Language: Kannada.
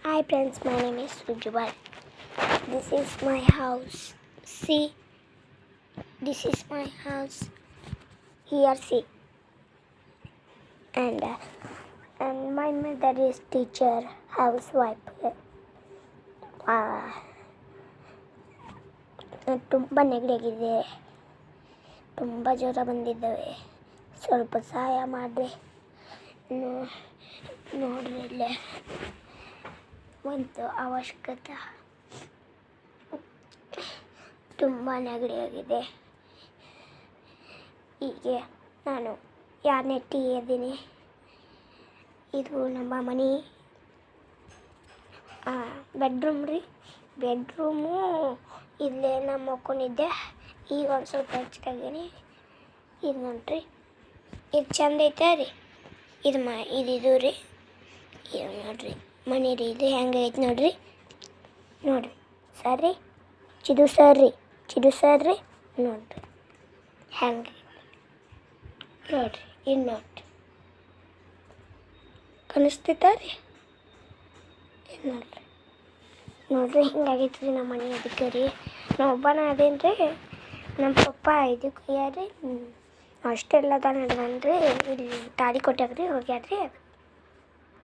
Hi friends, my name is Rujubal. This is my house. See, this is my house. Here, see. And uh, and my mother is teacher, housewife. Uh, ತುಂಬ ನೆಗಡಿಯಾಗಿದೆ ತುಂಬ ಜ್ವರ ಬಂದಿದ್ದಾವೆ ಸ್ವಲ್ಪ ಸಹಾಯ ಮಾಡಿರಿ ನೋಡ್ರಿ ಇಲ್ಲೇ ಒಂದು ಅವಶ್ಯಕತೆ. ತುಂಬ ನೆಗಡಿಯಾಗಿದೆ. ಹೀಗೆ ನಾನು ಯಾರನ್ನೇ ಟೀ ಇದ್ದೀನಿ ಇದು ನಮ್ಮ ಮನೆ. ಬೆಡ್ರೂಮ್ ರೀ. ಬೆಡ್ರೂಮು ಇಲ್ಲೇ ನಮ್ಮ ಮಕ್ಕೊಂಡಿದ್ದೆ ಈಗ ಒಂದು ಸ್ವಲ್ಪ ಹಚ್ಕಾಗೀನಿ ಇದು ನೋಡ್ರಿ. ಇದು ಚಂದ ಐತೆ ರೀ. ಇದು ಮ, ಇದು ಇದು ರೀ. ಇದು ನೋಡ್ರಿ. ಮನೆ ರೀ ಇದು ಹೆಂಗೈತೆ ಐತೆ ನೋಡ್ರಿ? ಸರ್? ರೀ ಚಿದು ಸರ್ ರೀ ಚಿದು ಸರ್ ರೀ ನೋಡ್ರಿ. ಹೆಂಗೆ ನೋಡ್ರಿ, ಇನ್ನು ನೋಡ್ರಿ. ಕಾಣಿಸ್ತೈತ ರೀ ನೋಡಿರಿ. ನೋಡ್ರಿ ನೋಡ್ರಿ ಹಿಂಗಾಗೈತೆ ರೀ ನಮ್ಮ ಮನೆ ಅದಕ್ಕೆ ರೀ? ನಾ ಒಬ್ಬನ ಅದೇನು ರೀ ನಮ್ಮ ಪಪ್ಪ ಇದಕ್ಕೆ ಯಾರೀ ಅಷ್ಟೆಲ್ಲ ನಡೆದನ್ರಿ ಇಲ್ಲಿ ತಾಳಿ ಕೊಟ್ಟಾಗ ರೀ ಹೋಗ್ಯಾರ ಅದಕ್ಕೆ